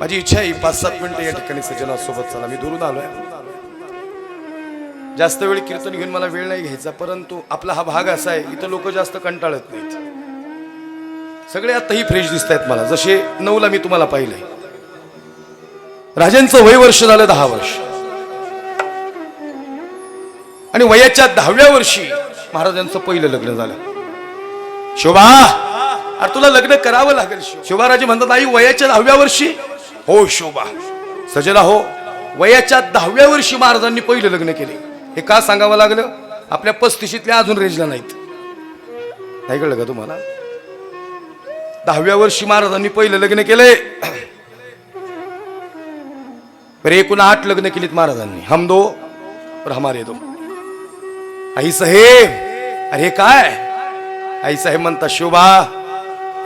माझी इच्छा आहे पाच सात मिनिटं या ठिकाणी सज्जनासोबत चला. मी दुरून आलोय. जास्त वेळ कीर्तन घेऊन मला वेळ नाही घ्यायचा परंतु आपला हा भाग असा आहे इथं लोक जास्त कंटाळत नाहीत. सगळे आताही फ्रेश दिसत आहेत मला. जसे नऊला मी तुम्हाला पाहिलंय. राजांचं वय वर्ष झालं दहा वर्ष. आणि वयाच्या दहाव्या वर्षी महाराजांचं पहिलं लग्न झालं. शोभा! अरे तुला लग्न करावं लागेल शो- शोभाराजे म्हणतात आई वयाच्या दहाव्या वर्षी हो शोभा. सजला हो वयाच्या दहाव्या वर्षी महाराजांनी पहिलं लग्न केले. हे का सांगावं लागलं? आपल्या पस्तीशीतल्या अजून रेजला नाहीत. नाही कळलं का तुम्हाला? दहाव्या वर्षी महाराजांनी पहिलं लग्न केलंय. बरं एकूण आठ लग्न केलीत महाराजांनी. हम दो और हमारे दो. आई साहेब अरे काय? आई साहेब म्हणतात शोभा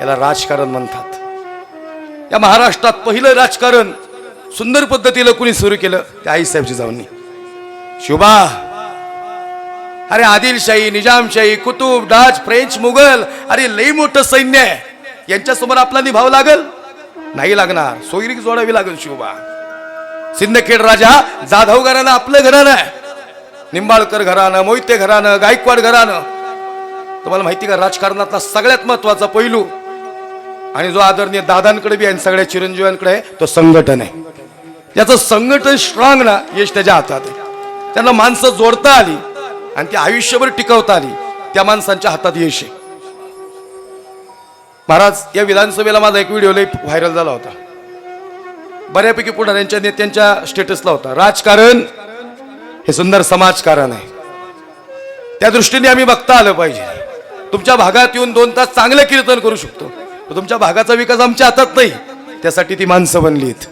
याला राजकारण म्हणतात. या महाराष्ट्रात पहिलं राजकारण सुंदर पद्धतीनं कुणी सुरू केलं? त्या आई साहेबची जाऊन शुभा. अरे आदिलशाही निजामशाही कुतुब डाच फ्रेंच मुघल अरे लई मोठं सैन्य आहे. यांच्यासमोर आपला निभाव लागल? नाही लागणार. सोयरी जोडावी लागेल शिवबा सिंदखेड राजा जाधव घराणं आपलं घराणं आहे. निंबाळकर घराणं मोहिते घराणं गायकवाड घराणं. तुम्हाला माहिती का राजकारणातला सगळ्यात महत्त्वाचा पैलू आणि जो आदरणीय दादांकडे बी आहे आणि सगळ्या चिरंजीवांकडे आहे तो संघटन आहे. त्याचं संघटन स्ट्रॉंग ना यश त्याच्या हातात आहे. त्यांना माणसं जोडता आली आणि ती आयुष्यभर टिकवता आली. त्या माणसांच्या हातात यश आहे. महाराज या विधानसभेला माझा एक व्हिडिओ लई व्हायरल झाला होता. बऱ्यापैकी पुढाऱ्यांच्या नेत्यांच्या स्टेटसला होता. राजकारण हे सुंदर समाजकारण आहे. त्या दृष्टीने आम्ही बघता आलं पाहिजे. तुमच्या भागात येऊन दोन तास चांगलं कीर्तन करू शकतो. तुमच्या भागाचा विकास आमच्या हातात नाही. त्यासाठी ती माणसं बनलीत.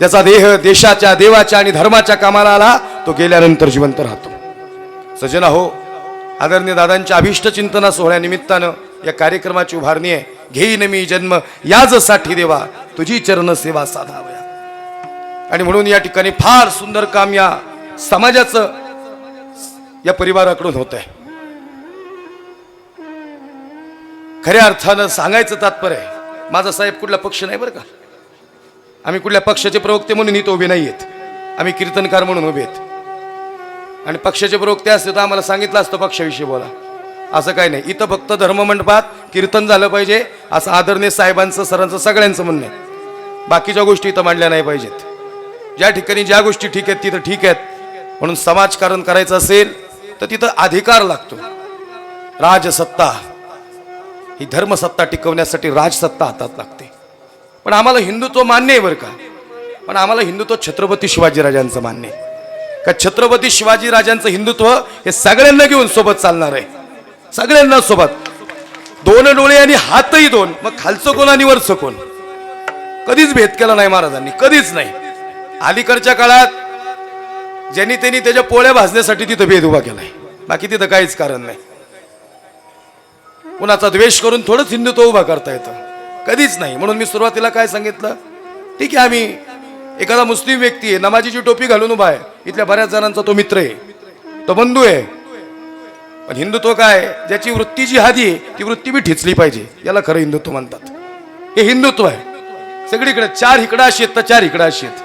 त्याचा देह देशाच्या देवाच्या आणि धर्माच्या कामाला आला तो गेल्यानंतर जिवंत राहतो. सजना हो आदरणीय दादांच्या अभिष्ट चिंतना सोहळ्यानिमित्तानं या कार्यक्रमाची उभारणी आहे. घेईन मी जन्म याजसाठी देवा तुझी चरण सेवा साधावया. आणि म्हणून या ठिकाणी फार सुंदर काम या समाजाचं या परिवाराकडून होत आहे खऱ्या अर्थानं सांगायचं तात्पर्य आहे. माझा साहेब कुठला पक्ष नाही बरं का? आम्ही कुठल्या पक्षाचे प्रवक्ते म्हणून इथं उभे नाही आहेत. आम्ही कीर्तनकार म्हणून उभे आहेत. आणि पक्षाचे प्रवक्ते असते तर आम्हाला सांगितलं असतं पक्षाविषयी बोला. असं काही नाही. इथं फक्त धर्ममंडपात कीर्तन झालं पाहिजे असं आदरणीय साहेबांचं सरांचं सगळ्यांचं म्हणणं आहे. बाकीच्या गोष्टी इथं मांडल्या नाही पाहिजेत. ज्या ठिकाणी ज्या गोष्टी ठीक आहेत तिथं ठीक आहेत. म्हणून समाजकारण करायचं असेल तर तिथं अधिकार लागतो. राजसत्ता. ही धर्मसत्ता टिकवण्यासाठी राजसत्ता हातात लागते. पण आम्हाला हिंदुत्व मान्य आहे बरं का? पण आम्हाला हिंदुत्व छत्रपती शिवाजीराजांचं मान्य आहे. का छत्रपती शिवाजीराजांचं हिंदुत्व हे सगळ्यांना घेऊन सोबत चालणार आहे. सगळ्यांना सोबत. दोन डोळे आणि हातही दोन. मग खालचं कोण आणि वरचं कोण? कधीच भेद केला नाही महाराजांनी. कधीच नाही. अलीकडच्या काळात ज्यांनी त्यांनी त्याच्या पोळ्या भाजण्यासाठी तिथं भेद उभा केलाय. बाकी तिथं काहीच कारण नाही. कुणाचा द्वेष करून थोडंच हिंदुत्व उभा करता येतं. कधीच नाही. म्हणून मी सुरुवातीला काय सांगितलं? ठीक आहे आम्ही एखादा मुस्लिम व्यक्ती आहे नमाजीची टोपी घालून उभा आहे. इथल्या बऱ्याच जणांचा तो मित्र आहे. तो बंधू आहे. पण हिंदुत्व काय? ज्याची वृत्ती जी हादी आहे ती वृत्ती बी ठिचली पाहिजे. याला खरं हिंदुत्व म्हणतात. हे हिंदुत्व आहे. सगळीकडे चार इकडं अशी आहेत तर चार इकडं अशी आहेत.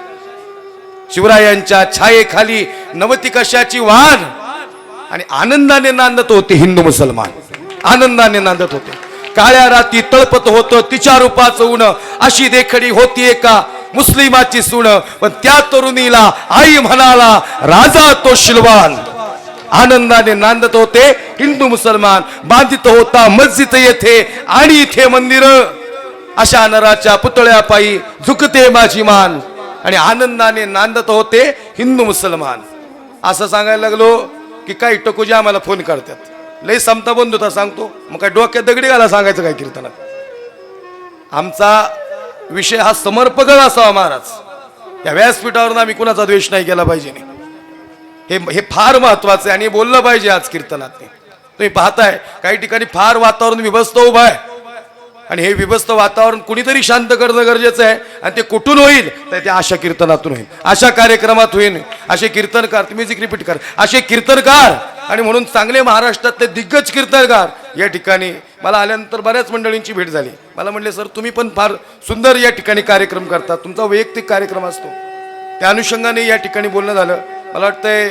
शिवरायांच्या छायेखाली नवती कशाची वाण आणि आनंदाने नांदत होते हिंदू मुसलमान. आनंदाने नांदत होते. काळ्या राती तळपत होतं तिच्या रूपाचं उण अशी देखडी होती का मुस्लिमाची सुण पण त्या तरुणीला आई म्हणाला राजा तो शिलवान. आनंदाने नांदत होते हिंदू मुसलमान. बांधित होता मस्जिद येथे आणि इथे मंदिर. अशा नराच्या पुतळ्या पायी झुकते माझी मान. आणि आनंदाने नांदत होते हिंदू मुसलमान. असं सांगायला लागलो की काही टकूजी आम्हाला फोन करतात. लय समता बंधुता सांगतो. मग काय डोक्यात दगडी घाला सांगायचं काय कीर्तनात? आमचा विषय हा समर्पकच असावा महाराज. या व्यासपीठावरून आम्ही कुणाचा द्वेष नाही केला पाहिजे हे हे फार महत्वाचं आहे आणि बोललं पाहिजे आज कीर्तनात तुम्ही पाहताय काही ठिकाणी फार वातावरण विभस्त उभं आहे. आणि हे विभस्त वातावरण कुणीतरी शांत करणं गरजेचं आहे आणि ते कुठून होईल? तर ते अशा कीर्तनातून होईल. अशा कार्यक्रमात होईल. असे कीर्तनकार तुम्ही म्युझिक रिपीट कर. असे कीर्तनकार आणि म्हणून चांगले महाराष्ट्रातले दिग्गज कीर्तनकार या ठिकाणी मला आल्यानंतर बऱ्याच मंडळींची भेट झाली. मला म्हणले सर तुम्ही पण फार सुंदर या ठिकाणी कार्यक्रम करता. तुमचा वैयक्तिक कार्यक्रम असतो. त्या अनुषंगाने या ठिकाणी बोलणं झालं. मला वाटतंय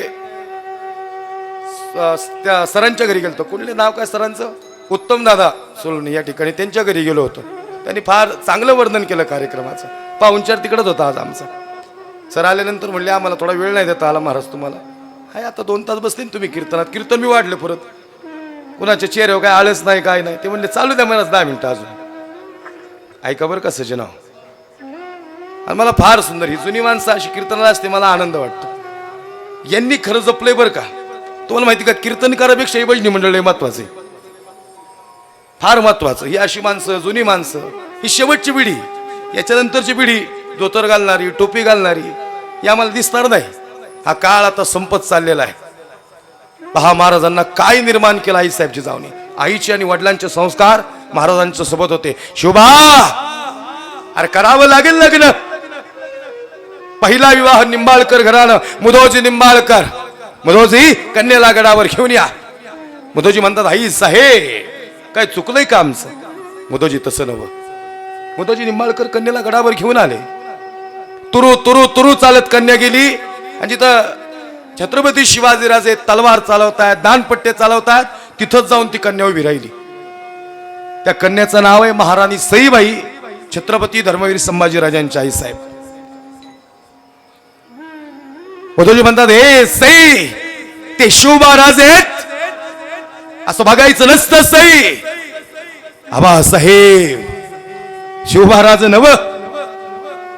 त्या सरांच्या घरी गेलो कुठले नाव काय सरांचं? उत्तम दादा सोलनी या ठिकाणी त्यांच्या घरी गेलो होतो. त्यांनी फार चांगलं वर्णन केलं कार्यक्रमाचं. पाहुणचार तिकडच होता आज आमचा. सर आल्यानंतर म्हणले आम्हाला थोडा वेळ नाही देता आला महाराज तुम्हाला. हाय आता दोन तास बसले तुम्ही कीर्तनात. कीर्तन मी वाढलं परत. कुणाच्या चेहऱ्यावर हो काय आळस नाही काय नाही. ते म्हणले चालू द्या मनात दहा मिनिटं अजून. ऐका बरं का सजना आणि मला फार सुंदर ही जुनी माणसं अशी कीर्तनाला असते मला आनंद वाटतो. यांनी खरं जपलंय बरं का? तुम्हाला माहिती का कीर्तनकारापेक्षा ही भजनी मंडळ महत्त्वाचे. फार महत्वाचं. ही अशी माणसं जुनी माणसं. ही शेवटची पिढी. याच्यानंतरची पिढी धोतर घालणारी टोपी घालणारी या आम्हाला दिसणार नाही. हा काळ आता संपत चाललेला आहे. पहा महाराजांना काय निर्माण केलं आई साहेबची जावणी? आईचे आणि वडिलांचे संस्कार महाराजांच्या सोबत होते. शुभा! अरे करावं लागेल लग्न. पहिला विवाह निंबाळकर घरानं. मुदोजी निंबाळकर. मुदोजी कन्याला गडावर घेऊन या. मुदोजी म्हणतात आई साहेब काय चुकलंय का आमचं? मुदोजी तसं नव मुदोजी निंबाळकर कन्याला गडावर घेऊन आले. तुरु तुरु तुरु चालत कन्या गेली. आणि जिथं छत्रपती शिवाजीराजे तलवार चालवतायत दानपट्टे चालवतायत तिथंच जाऊन ती कन्या उभी राहिली. त्या कन्याचं नाव आहे महाराणी सईबाई छत्रपती धर्मवीर संभाजीराजांच्या आई साहेब वधूजी म्हणतात हे सई ते शिवबाराज आहेत असं बघायचं नसतं सई. आबा साहेब महाराज नव.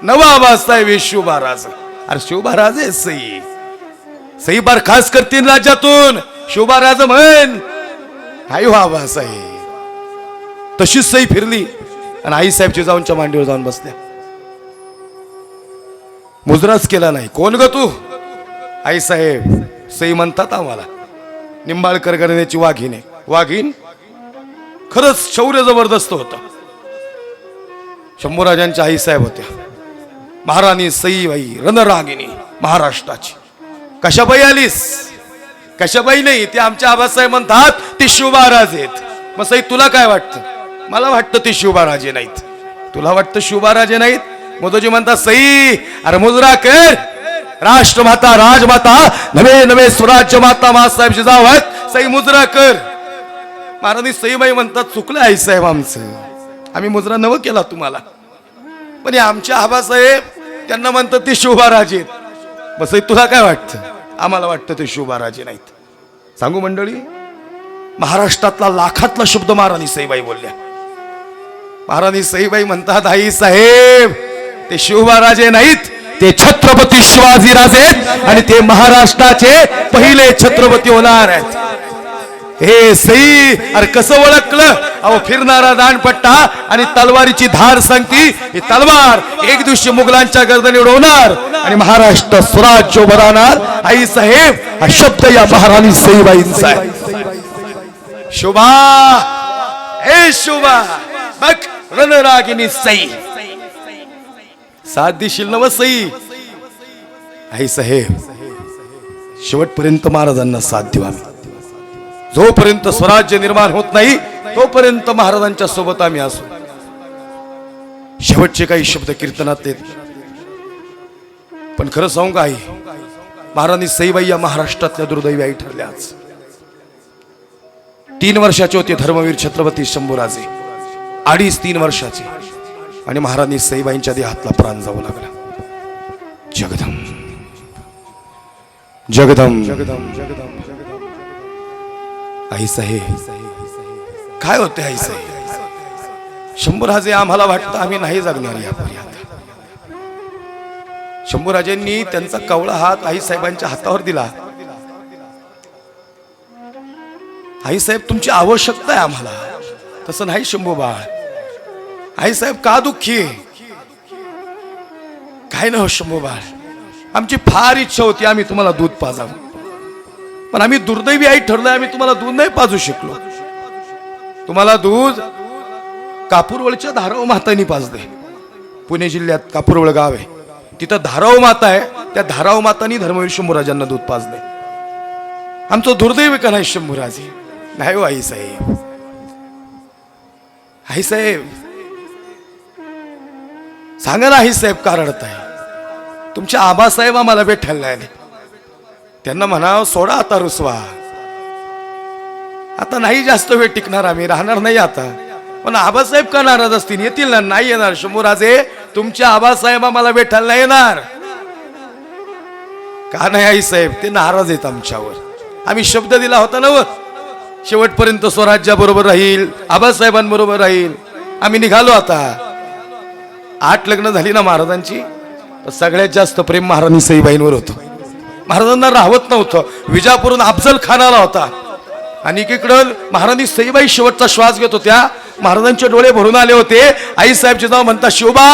नव आबा साहेब हे महाराज अरे शिवबाराज आहे सई. सई बार खास करतील राज्यातून. शिवबाराज म्हण. आई आबा साहेब तशीच सई फिरली आणि आई साहेबची जाऊनच्या मांडीवर जाऊन बसल्या. मुजराच केला नाही. कोण ग तू? आई साहेब सई म्हणतात आम्हाला. निंबाळकर गणनेची वाघिने वाघीन वाघीण? खरंच शौर्य जबरदस्त होतं. शंभूराजांच्या आई साहेब होत्या. महाराणी सईबाई रणरागिणी महाराष्ट्राची. कशाबाई आलीस? कशाबाई नाही? ते आमच्या आबासाहेब म्हणतात ते शिवबाराज आहेत. मग सई तुला काय वाटतं? मला वाटतं ते शिवबाराजे नाहीत. तुला वाटतं शिवबाराजे नाहीत? मोदोजी म्हणतात सई अरे मुजरा कर. राष्ट्रमाता राजमाता नवे नवे स्वराज्य माता मासाहेब शिजावत सई मुजरा कर. महाराणी सईबाई म्हणतात चुकलं आई साहेब आमचं. आम्ही मुजरा नवं केला तुम्हाला. पण आमच्या आबासाहेब त्यांना म्हणतात ते शोभाराजे आहेत. बस तुला काय वाटतं? आम्हाला वाटतं ते शोभाराजे नाहीत. सांगू मंडळी महाराष्ट्रातला लाखातला शब्द महाराणी सईबाई बोलल्या. महाराणी सईबाई म्हणतात आई साहेब ते शिवबाराजे नाहीत ते छत्रपती शिवाजीराजे आहेत आणि ते महाराष्ट्राचे पहिले छत्रपती होणार आहेत. हे सई अरे कसं ओळखलं? अहो फिरणारा दानपट्टा आणि तलवारीची धार सांगती ही तलवार एक दिवशी मुघलांच्या गर्दने उडवणार आणि महाराष्ट्र स्वराज्य उभं राहणार आई साहेब हा शब्द या महाराणी सईबाईंचा आहे. शोभा हे शोभा बघ रणरागिनी सई. साथ दिशील नव सई? आई साहेब शेवटपर्यंत महाराजांना साथ देऊ आम्ही. जोपर्यंत स्वराज्य निर्माण होत नाही तोपर्यंत महाराजांच्या सोबत आम्ही असू. शेवटचे काही शब्द कीर्तनात येत. पण खरं सांगू का आई? महाराणी सईबाई या महाराष्ट्रातल्या दुर्दैवी आई ठरल्या आज. तीन वर्षाचे होते धर्मवीर छत्रपती शंभूराजे. अडीच तीन वर्षाचे. आणि महाराणी सईबाईंच्या देहातला प्राण जाऊ लागला. जगदम जगदम जगदम जगदम आई साहेब काय होते आई साहेब शंभूराजे आम्हाला वाटतं आम्ही नाही जगणार यापर्यंत. शंभूराजेंनी त्यांचा कवळा हात आई साहेबांच्या हातावर दिला. आई साहेब तुमची आवश्यकता आहे आम्हाला. तसं नाही शंभू बाळ. आई साहेब का दुःखी? काय ना शंभू बाळ? आमची फार इच्छा होती आम्ही तुम्हाला दूध पाजावं. पण आम्ही दुर्दैवी आई ठरलोय आम्ही तुम्हाला दूध नाही पाजू शकलो. तुम्हाला दूध कापूरवळच्या धाराव मातानी पाजले पुणे जिल्ह्यात कापूरवळ गाव आहे. तिथं धाराव माता आहे त्या धाराव मातानी धर्मवीर शंभूराजांना दूध पाजले आमचं दुर्दैव का नाही शंभूराजे. नाही हो आई साहेब. आई साहेब. सांगा ना आई साहेब का अर्थ आहे तुमच्या आबासाहेब आम्हाला भेटायला नाही आले. त्यांना म्हणाव सोडा आता रुसवा. आता नाही जास्त वेळ टिकणार आम्ही राहणार नाही आता. पण आबासाहेब का नाराज असतील? येतील ना? नाही येणार. शंभूराजे तुमच्या आबासाहेब आम्हाला भेटायला नाही येणार. का नाही आई साहेब? ते नाराज आहेत आमच्यावर. आम्ही शब्द दिला होता ना व? शेवटपर्यंत स्वराज्याबरोबर राहील आबासाहेबांबरोबर राहील. आम्ही निघालो आता. आठ लग्न झाली ना महाराजांची? तर सगळ्यात जास्त प्रेम महाराणी सईबाईंवर होतं. महाराजांना राहत नव्हतं. विजापूरून अफजल खान आला होता. आणि एकीकडं महाराणी सईबाई शेवटचा श्वास घेत होत्या. महाराजांचे डोळे भरून आले होते. आई साहेबचे नाव म्हणता शिवबा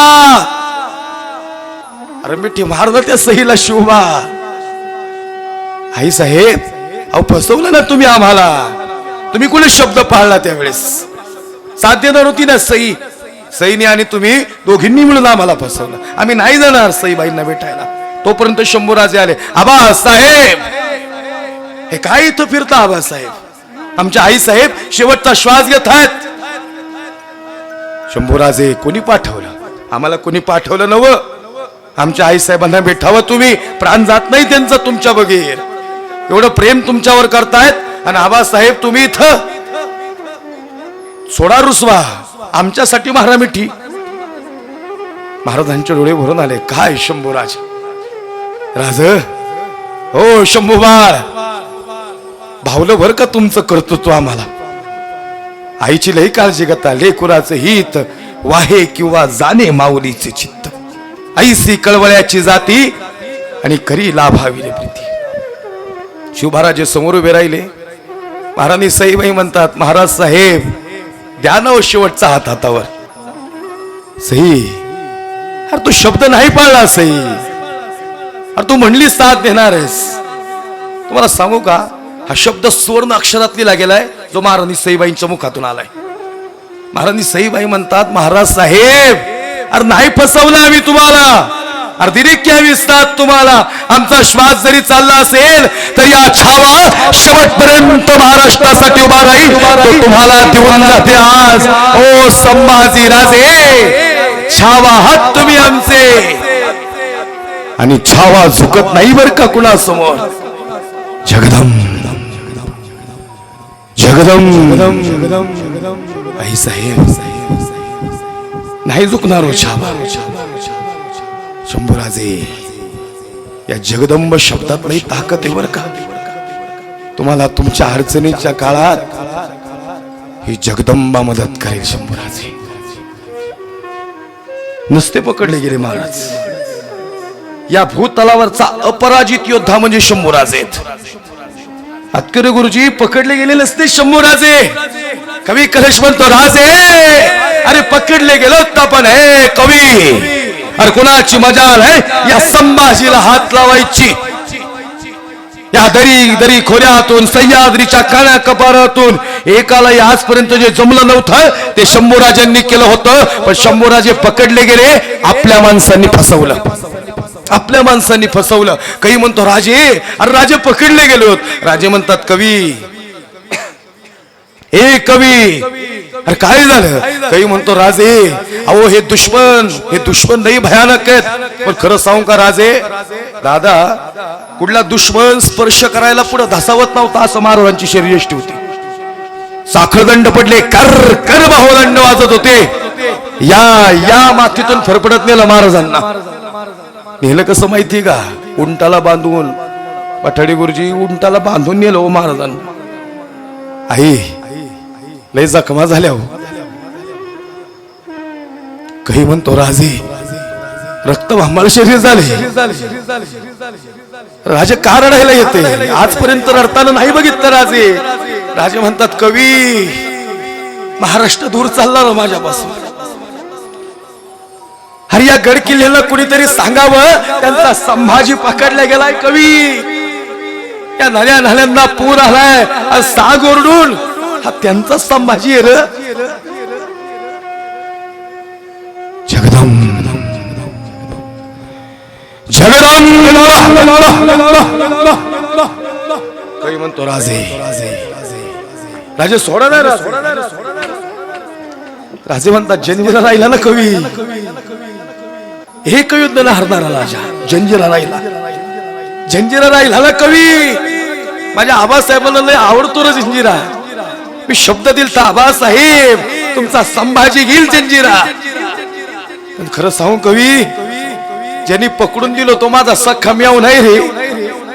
अरे मिठी महाराज त्या सईला शिवबा आई साहेब अहो फसवलं ना तुम्ही आम्हाला. तुम्ही कुठे शब्द पाळला त्यावेळेस? साध्य देणार होती ना सई? सईने आणि तुम्ही दोघींनी मिळून आम्हाला फसवलं. आम्ही नाही जाणार सईबाईंना भेटायला. तोपर्यंत शंभूराजे आले आबा साहेब. हे काय इथं फिरता आबासाहेब आमच्या आई साहेब शेवटचा श्वास घेत आहेत. शंभूराजे कोणी पाठवलं? आम्हाला कोणी पाठवलं नव आमच्या आई साहेबांना भेटावं तुम्ही प्राण जात नाही त्यांचं तुमच्या बगैर. एवढं प्रेम तुमच्यावर करतायत आणि आबासाहेब तुम्ही इथं? सोडा रुसवा आमच्यासाठी महारा मिठी. महाराजांचे डोळे भरून आले काय शंभूराजे राज हो शंभू बाळ भावलं बर का तुमचं कर्तृत्व आम्हाला? आईची लई काळजी करता लेकुराचं हित वाहे किंवा जाणे माऊलीचे चित्त. ऐसी कळवळ्याची जाती आणि करी लाभाविले प्रीती. शिवभाराजे समोर उभे राहिले. महाराणी सईबाई म्हणतात महाराज साहेब द्या ना हो शेवटचा हात हातावर. सई अरे तू शब्द नाही पाळला सई. अरे तू म्हणली साथ देणार आहेस. तुम्हाला सांगू का? हा शब्द सुवर्ण अक्षरात लिहिला गेलाय जो महाराणी सईबाईंच्या मुखातून आलाय. महाराणी सईबाई म्हणतात महाराज साहेब अरे नाही फसवलं आम्ही तुम्हाला. अरे दिले की साथ तुम्हाला. आमचा श्वास जरी चालला असेल तर या छावा शेवटपर्यंत महाराष्ट्रासाठी उभा राहील. तो तुम्हाला देऊन जाते आज. ओ संभाजी राजे छावा हात तुम्ही आमचे. आणि छावा झुकत नाही बर का कुणासमोर? जगदम. जगदम. आई साहेब. नाही झुकणार हो छावा. शंभूराजे या जगदंब शब्दात नाही ताकद आहे बर का? तुम्हाला तुमच्या अडचणीच्या काळात ही जगदंबा मदत करेल शंभूराजे. नुसते पकडले गेले महाराज. या भूतलावरचा अपराजित योद्धा म्हणजे शंभूराजे आहेत. गुरुजी पकडले गेले नसते शंभूराजे कवी कलेश म्हणतो राजे अरे पकडले गेलो आपण हे कवी अरे कुणाची मजा आहे या संभाजीला हात लावायची. या दरी दरी खोऱ्यातून सह्याद्रीच्या काळ्या कपारातून एकालाही आजपर्यंत जे जमलं नव्हतं ते शंभूराजांनी केलं होतं. पण शंभूराजे पकडले गेले आपल्या माणसांनी फसवलं. आपल्या माणसांनी फसवलं. काही म्हणतो राजे अरे राजे पकडले गेलो राजे म्हणतात कवी ए कवी अरे काय झालं? काही म्हणतो राजे अहो हे दुश्मन हे दुश्मन नाही भयानक आहेत. पण खरं सांगू का राजे दादा कुठला दुश्मन स्पर्श करायला पुढे धसावत नव्हता असं महाराजांची शरीरष्टी होती. साखरदंड पडले कर कर बाहुदंड वाजत होते. या या मातीतून फरफडत नेलं महाराजांना. नेलं कसं माहिती का? उंटाला बांधून. पठाडी गुरुजी उंटाला बांधून नेलं हो महाराजांना. आई लय जखमा झाल्या हो. काही म्हणतो राजे रक्त भांबाळ शरीर झाले. राजे का रडायला येते? आजपर्यंत रडताना नाही बघितलं राजे. राजे म्हणतात कवी महाराष्ट्र दूर चालला हो माझ्यापासून. अरे या गड किल्ल्याला कुणीतरी सांगावं? त्यांचा संभाजी पकडला गेलाय कवी. या नद्या नाल्यांना पूर आलाय. साग ओरडून हा त्यांचा संभाजी र. जगदम जगदम कवी म्हणतो राजे. राजे सोडा ना राजे म्हणतात जन्मीला राहिला ना कवी. हे युद्ध हरणारा राजा जंजिरा राहिला जंजिरा राहिला ना कवी माझ्या आबासाहेबांना लय आवडतो रे जंजिरा मी शब्द दिल तर आबासाहेब तुमचा संभाजी घेईल जंजिरा पण खरं सांगू कवी ज्यांनी पकडून दिलो तो माझा सख्खा म्याव नाही रे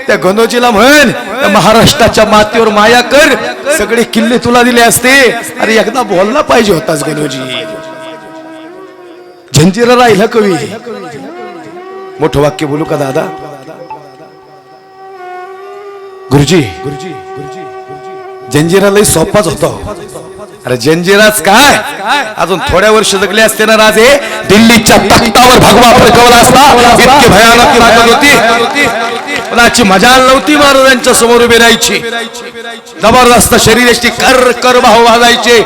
त्या गणोजीला म्हण महाराष्ट्राच्या मातीवर माया कर सगळे किल्ले तुला दिले असते अरे एकदा बोलला पाहिजे होताच गणोजी झंजिरा राहिला कवी. मोठं वाक्य बोलू का दादा? गुरुजी गुरुजी जंजिरा लय सोपाच होतो. अरे जंजिराच काय? अजून थोड्या वर्ष जगले असते ना राजे दिल्लीच्या तख्तावर भगवा फडकवला असता. इतकी भयानक लागत होती. कोणाची मजा नव्हती महाराजांच्या समोर उभी राहायची. जबरदस्त शरीराची कर कर भाव वाजायचे.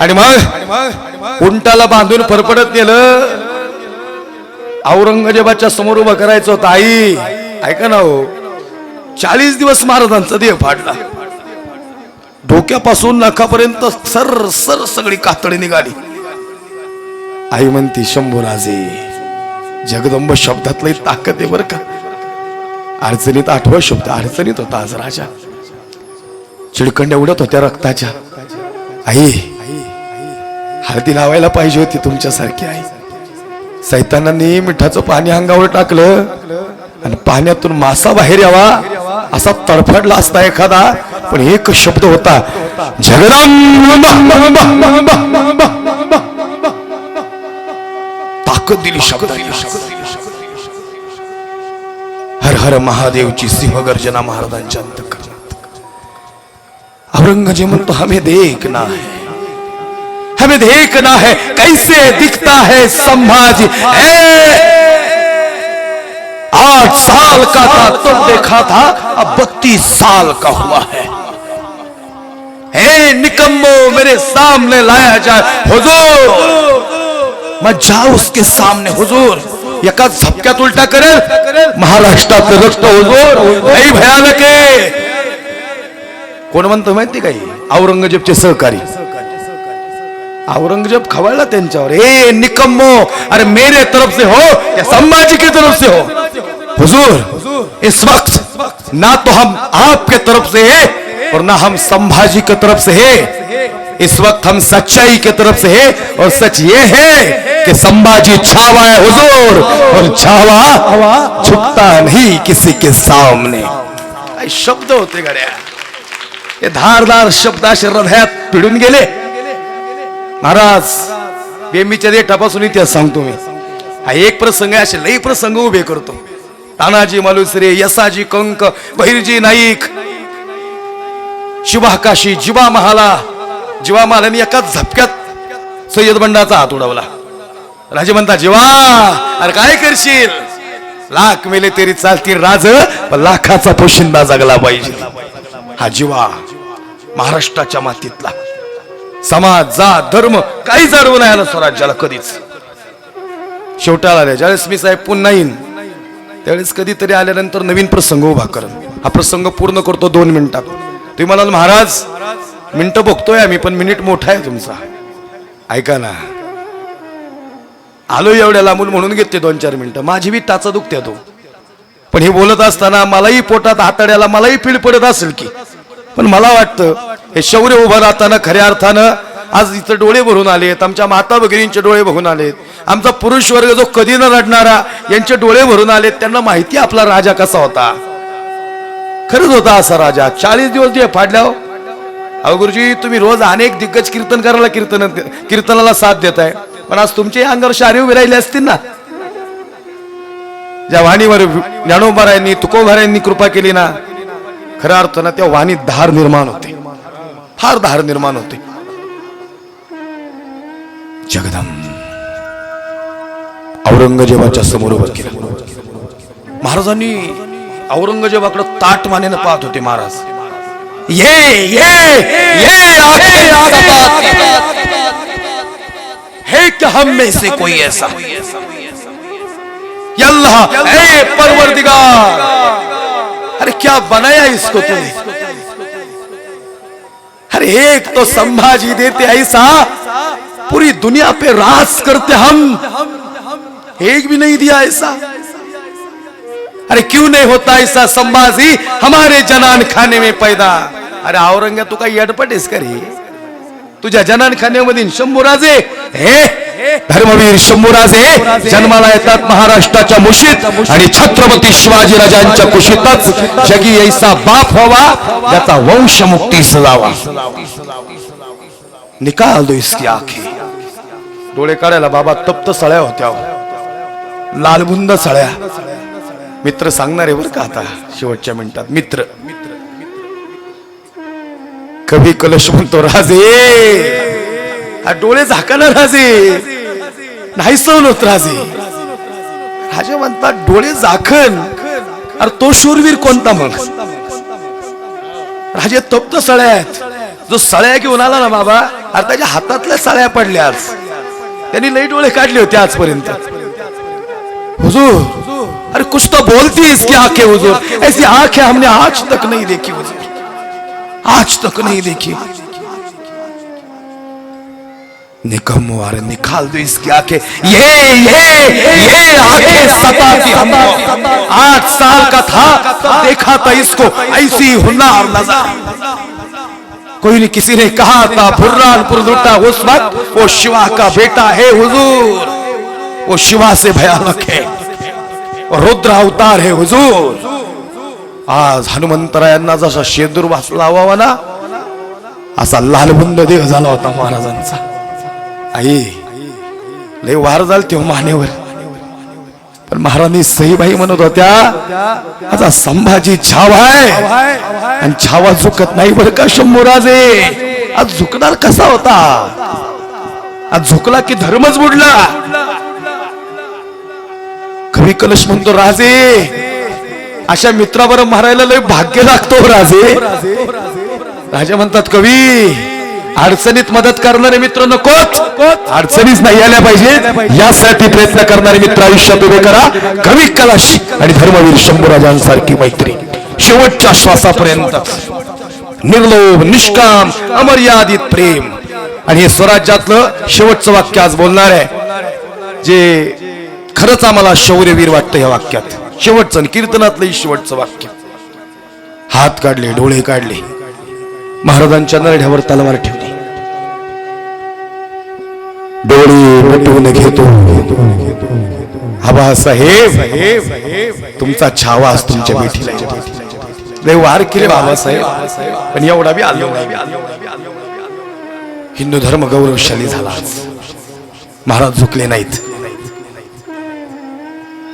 आणि मग? उंटाला बांधून फरफडत नेलं औरंगजेबाच्या समोर उभं करायचं होतं आई ऐका ना हो. चाळीस दिवस महाराजांचा देह फाडला. डोक्यापासून नखापर्यंत सर सर सगळी कातडी निघाली. आई म्हणती शंभूराजे जगदंब शब्दातलं ताकद आहे बर का. अडचणीत आठवा शब्द अडचणीत होता आज राजा. चिडकंड्या उडत होत्या रक्ताच्या. आई हळदी लावायला पाहिजे होती तुमच्यासारखी आई. सैतानांनी मिठाचं पाणी अंगावर टाकलं आणि पाण्यातून मासा बाहेर यावा असा तडफडला असता एखादा पण एक शब्द होता जगदंब ताकद दिली शब्द हर हर महादेवची सिंहगर्जना महाराजांच्या अंतकरणात. औरंगजेब म्हणतो हमें देखना है. हमें देखना है, कैसे दिखता है संभाजी। आठ साल का था तब देखा था, अब बत्तीस साल का हुआ है। हे निकम्मो, मेरे सामने लाया जाए। हुजूर मैं जाऊ उसके सामने, हुजूर। एका झपक्यात उलटा करेल महाराष्ट्राचं रक्त हुजूर। लई भयानक कोण म्हणतो माहिती काही। औरंगजेबचे सहकारी। औरंगज़ेब खवळला त्यांच्यावर. ए, निकम्मो, अरे मेरे तरफ़ से हो या संभाजी की तरफ़ से हो? हुजूर, इस वक्त ना तो हम आपके तरफ़ से है और ना हम संभाजी की तरफ़ से है। इस वक्त हम सच्चाई की तरफ़ से है और सच ये है कि संभाजी छावा है, हुजूर, और छावा छुपता नहीं किसी के सामने। शब्द होते गड्या हे। धारदार शब्द असे हृदयात पिढून गेले महाराज बेंबीच्या देठापासून इतिहास सांगतो मी. हा एक प्रसंग आहे असे लई प्रसंग उभे करतो. तानाजी मालुसरे यसाजी कंक बहिरजी नाईक शिवाकाशी जिवा महाला जिवा महालाने एका झपक्यात सय्यद बंडाचा हात उडवला. राजे म्हणता जिवा अरे काय करशील? लाख मेले तरी चालतील राज लाखाचा पोशिंदा जगला पाहिजे. हा जिवा महाराष्ट्राच्या मातीतला. समाज जात धर्म काहीच अडवून नाही आलं स्वराज्याला कधीच. शेवटाला आल्या ज्यावेळेस मी साहेब पुन्हा येईन त्यावेळेस कधीतरी आल्यानंतर नवीन प्रसंग उभा कर हा प्रसंग पूर्ण करतो दोन मिनिटात. तुम्ही म्हणाल महाराज मिनटं बघतोय आम्ही पण मिनिट मोठा आहे तुमचा. ऐका ना. आलो एवढ्या लांबून म्हणून घेते दोन चार मिनिटं. माझी बी टाचा दुखत्या तो. पण हे बोलत असताना मलाही पोटात हाताड्याला मलाही पीड पडत असेल की. पण मला वाटतं हे शौर्य उभं राहताना खऱ्या अर्थानं आज इथं डोळे भरून आलेत आमच्या माता भगिनींचे डोळे भरून आलेत आमचा पुरुष वर्ग जो कधी न रडणारा यांचे डोळे भरून आलेत त्यांना माहिती आपला राजा कसा होता. खरंच होता असा राजा. चाळीस दिवस जे फाडल्यावर अहो गुरुजी तुम्ही रोज अनेक दिग्गज कीर्तनकाराला कीर्तन कीर्तनाला साथ देताय. पण आज तुमच्या अंगावर शारी उभे राहिले असतील ना? ज्या वाणीवर ज्ञानोबारायांनी तुकोबारायांनी कृपा केली ना खऱ्या अर्थानं त्या वाणीत धार निर्माण होते. फार धार निर्माण होते. जगदम औरंगजेबाच्या समोर उभं केलं. महाराजांनी औरंगजेबाकडे ताट मानेनं पाहत होते महाराज. ये ये ये हे सबात है क्या हम में से कोई ऐसा? यल्लाह ए परवरदिगार. अरे क्या बनाया इसको तूने? अरे एक तो संभाजी देते ऐसा पूरी दुनिया पे राज करते हम। एक भी नहीं दिया ऐसा। अरे क्यों नहीं होता ऐसा संभाजी? हमारे जनान खाने में पैदा। अरे औरंग्या तू काही अडपट आहेस का रे। तुझ्या जनान खाण्यामधील शंभूराजे हे? धर्मवीर शंभूराजे जन्माला येतात महाराष्ट्राच्या मुशीत आणि छत्रपती शिवाजी राजांच्या कुशीतच जगी ऐसा बाप व्हावा त्याचा वंश मुक्ती सजावा. निकाल दो इसकी आखी. डोळे काढायला बाबा तप्त सळ्या होत्या लालबुंद सळ्या. मित्र सांगणार आहे बरं का आता शेवटच्या मिनिटात. मित्र. कवी कलश म्हणतो राजे. हा डोळे झाकाना राजे. नाही सहन होत राजे. राजे म्हणतात डोळे झाकन अरे तो शूरवीर कोणता मग? राजे तप्त सळ्या जो सळ्या घेऊन आला ना बाबा अरे त्याच्या हातातल्या सळ्या पडल्या आज. त्यांनी लई डोळे काढले होते आजपर्यंत. हुजूर अरे कुछ तो बोलती है इसकी आंखें हुजूर? ऐसी आंखें हमने आज तक नहीं देखी हुजूर. आज तक नहीं देखी. निकम्मो अरे निकाल दो इसकी आँखें। ये ये ये आँखें सताती हमको आठ साल का था देखा था इसको ऐसी हुनार नज़र कोई ने किसी ने कहा था बुर्रानपुर लुटा उस वक्त वो शिवा का बेटा है हुजूर। वो शिवा से भयानक है। और रुद्र अवतार है हुजूर। आज हनुमंतरायांना जसा शेदुर्वास लावावा ना असा लालबुंद देह झाला होता महाराजांचा आई लय वार झाल तेव्हा मानेवर. पण महाराणी सईबाई म्हणत होत्या आता संभाजी छाव आहे आणि छावा झुकत नाही बरं का शंभूराजे? आज झुकणार कसा होता? आज झुकला की धर्मच बुडला. कवी कलश म्हणतो राजे अशा मित्राबरोबर मारायला लय भाग्य लागतो राजे राजे. राजा म्हणतात कवी अडचणीत मदत करणारे मित्र नकोच अडचणीच नाही आल्या पाहिजे यासाठी प्रयत्न करणारे मित्र आयुष्यात उभे करा. कवी कलाशी आणि धर्मवीर शंभूराजांसारखी मैत्री. शेवटच्या श्वासापर्यंत. निर्लोभ निष्काम अमर्यादित प्रेम. आणि हे स्वराज्यातलं शेवटचं वाक्य आज बोलणार आहे. जे खरंच आम्हाला शौर्यवीर वाटतं या वाक्यात. शेवटचं आणि कीर्तनातलं शेवटचं वाक्य. हात काढले डोळे काढले. महाराजांच्या नरड्यावर तलवार ठेवली डोळे मिटवून घेतो. आबासाहेब तुमचा छावा तुमच्या भेटीला लय वार केले बाबासाहेब पण एवढा बी आलो नाही. हिंदू धर्म गौरवशाली झाला महाराज झुकले नाहीत.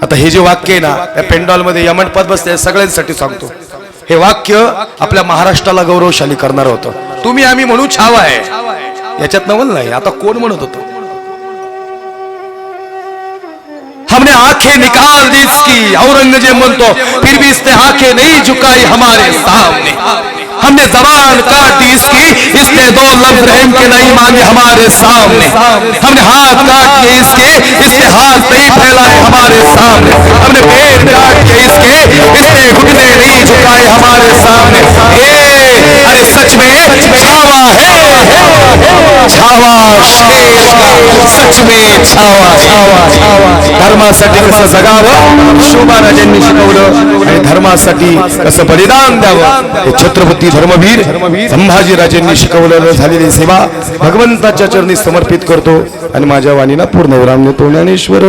आता हे जे वाक्य आहे ना त्या पेंडॉलमध्ये यमनपद बसते सगळ्यांसाठी सांगतो. हे वाक्य आपल्या महाराष्ट्राला गौरवशाली करणार होतं. तुम्ही आम्ही म्हणू छावा आहे. याच्यात नवल नाही. आता कोण म्हणत होतं? हमने आँखें निकाल दी इसकी, औरंगज़ेब म्हणतो फिर भी इसने आँखें नहीं झुकाई हमारे सामने। हमने जबान काट दी इसकी, इसने दो लफ्ज रहम के नहीं मांगे हमारे सामने। हमने हाथ काट दिए इसके, इसने हाथ नहीं फैलाए हमारे सामने। हमने पेट काट दिए इसके, इसने घुटने नहीं झुकाए हमारे सामने। अरे सच में छावा है। छावा सच में छावा छावा छावा। धर्मासाठी कसं जगावं? शोभाराजांनी शिकवलं आणि धर्मासाठी कसं बलिदान द्यावं? हे छत्रपती धर्मवीर संभाजीराजेंनी शिकवलेलं झालेली सेवा भगवंताच्या चरणी समर्पित करतो आणि माझ्या वाणीला पूर्ण विराम देतो ज्ञानेश्वर.